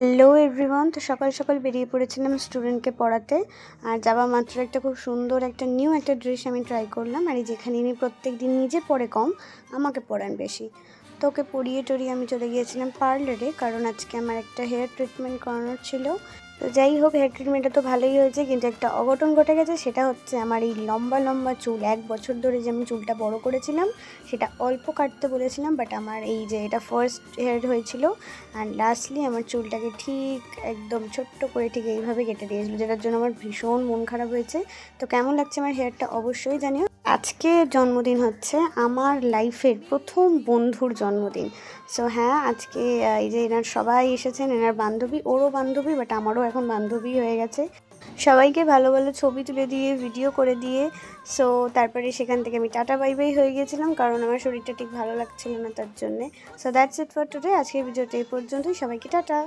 Hello everyone তো সকাল সকাল বেরিয়ে পড়েছিলাম স্টুডেন্টকে পড়াতে। আর যাওয়া মাত্র একটা খুব সুন্দর একটা নিউ একটা ড্রেস আমি ট্রাই করলাম। আর এই যেখানে আমি প্রত্যেক দিন নিজে পড়ে কম, আমাকে পড়ান বেশি। তো ওকে পড়িয়ে টড়িয়ে আমি চলে গিয়েছিলাম পার্লারে, কারণ আজকে আমার একটা হেয়ার ট্রিটমেন্ট করানোর ছিল। তো যাই হোক হেয়ার ট্রিটমেন্টটা তো ভালোই হয়েছে, কিন্তু একটা অঘটন ঘটে গেছে, সেটা হচ্ছে আমার এই লম্বা লম্বা চুল, এক বছর ধরে যে আমি চুলটা বড় করেছিলাম, সেটা অল্প কাটতে বলেছিলাম বাট আমার এই যে এটা ফার্স্ট হেয়ার হয়েছিল অ্যান্ড লাস্টলি আমার চুলটাকে ঠিক একদম ছোট্ট করে ঠিক এইভাবে কেটে দিয়েছিল, যেটার জন্য আমার ভীষণ মন খারাপ হয়েছে। তো কেমন লাগছে আমার হেয়ারটা অবশ্যই জানিও। আজকে জন্মদিন হচ্ছে আমার লাইফের প্রথম বন্ধুর জন্মদিন। সো হ্যাঁ আজকে এই যে এনার সবাই এসেছেন, এনার বান্ধবী, ওরও বান্ধবী বাট আমারও এখন বান্ধবী হয়ে গেছে। সবাইকে ভালো ভালো ছবি তুলে দিয়ে ভিডিও করে দিয়ে সো তারপরে সেখান থেকে আমি টাটা বাই বাই হয়ে গিয়েছিলাম কারণ আমার শরীরটা ঠিক ভালো লাগছিল না তার জন্যে। So that's it for today আজকের ভিডিওটা এই পর্যন্তই, সবাইকে টাটা।